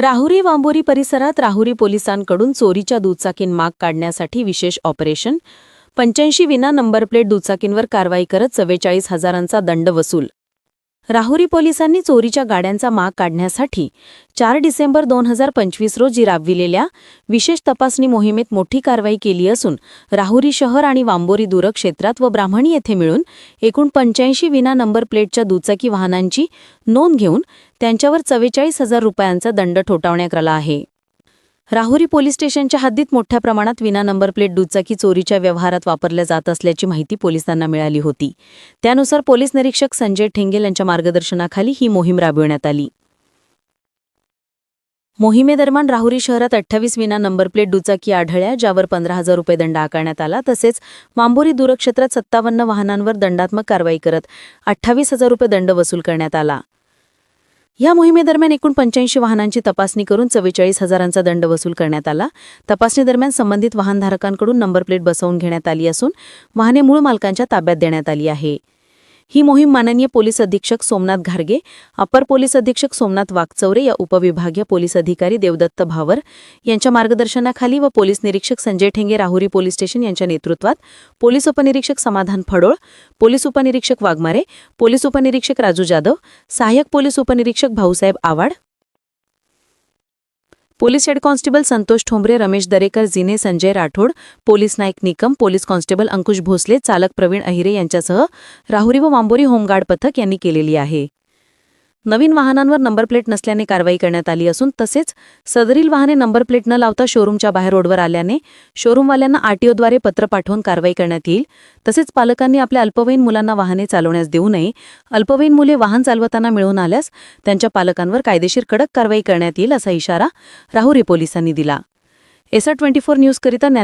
राहुरी वांबोरी परिसरात राहुरी पोलिसांकडून चोरीच्या दुचाकीं माग काढण्यासाठी विशेष ऑपरेशन पंच्याऐंशी विना नंबर प्लेट दुचाकींवर कारवाई करत चव्वेचाळीस हजारांचा दंड वसूल. राहुरी पोलिसांनी चोरीच्या गाड्यांचा माग काढण्यासाठी चार डिसेंबर दोन हजार पंचवीस रोजी राबविलेल्या विशेष तपासणी मोहिमेत मोठी कारवाई केली असून राहुरी शहर आणि वांबोरी दूरक्षेत्रात व ब्राह्मणी येथे मिळून एकूण पंच्याऐंशी विना नंबर प्लेटच्या दुचाकी वाहनांची नोंद घेऊन त्यांच्यावर चव्वेचाळीस हजार रुपयांचा दंड ठोठावण्यात आला आहे. राहुरी पोलीस स्टेशनच्या हद्दीत मोठ्या प्रमाणात विना नंबर प्लेट दुचाकी चोरीच्या व्यवहारात वापरल्या जात असल्याची माहिती पोलिसांना मिळाली होती. त्यानुसार पोलीस निरीक्षक संजय ठेंगेल यांच्या मार्गदर्शनाखाली ही मोहीम राबविण्यात आली. मोहिमेदरम्यान राहुरी शहरात अठ्ठावीस विना नंबर प्लेट दुचाकी आढळल्या ज्यावर पंधरा हजार रुपये दंड आकारण्यात आला. तसेच मांबोरी दूरक्षेत्रात सत्तावन्न वाहनांवर दंडात्मक कारवाई करत अठ्ठावीस हजार रुपये दंड वसूल करण्यात आला. या मोहिमेदरम्यान एकूण पंच्याऐंशी वाहनांची तपासणी करून चव्वेचाळीस हजारांचा दंड वसूल करण्यात आला. तपासणीदरम्यान संबंधित वाहनधारकांकडून नंबर प्लेट बसवून घेण्यात आली असून वाहने मूळ मालकांच्या ताब्यात देण्यात आली आहे. ही मोहीम माननीय पोलीस अधीक्षक सोमनाथ घारगे अपर पोलीस अधीक्षक सोमनाथ वागचौरे या उपविभागीय पोलीस अधिकारी देवदत्त भावर यांच्या मार्गदर्शनाखाली व पोलीस निरीक्षक संजय ठेंगे राहुरी पोलीस स्टेशन यांच्या नेतृत्वात पोलीस उपनिरीक्षक समाधान फडोळ पोलीस उपनिरीक्षक वाघमारे पोलीस उपनिरीक्षक राजू जाधव सहाय्यक पोलीस उपनिरीक्षक Bhausaheb Awad police head constable Santosh Thombre Ramesh Darekar जिने Sanjay Rathod police Naik Nikam police constable Ankush Bhosale चालक प्रवीण अहिरे यांच्यासह राहुरी व मांबोरी होमगार्ड पथक यांनी केलेली आहे. नवीन वाहनांवर नंबर प्लेट नसल्याने कारवाई करण्यात आली असून तसेच सदरील वाहने नंबर प्लेट न लावता शोरूमच्या बाहेर रोडवर आल्याने शोरूमवाल्यांना आरटीओद्वारे पत्र पाठवून कारवाई करण्यात येईल. तसेच पालकांनी आपल्या अल्पवयीन मुलांना वाहने चालवण्यास देऊ नये. अल्पवयीन मुले वाहन चालवताना मिळून आल्यास त्यांच्या पालकांवर कायदेशीर कडक कारवाई करण्यात येईल असा इशारा राहुरी पोलिसांनी दिला. SR twenty four न्यूजकरिता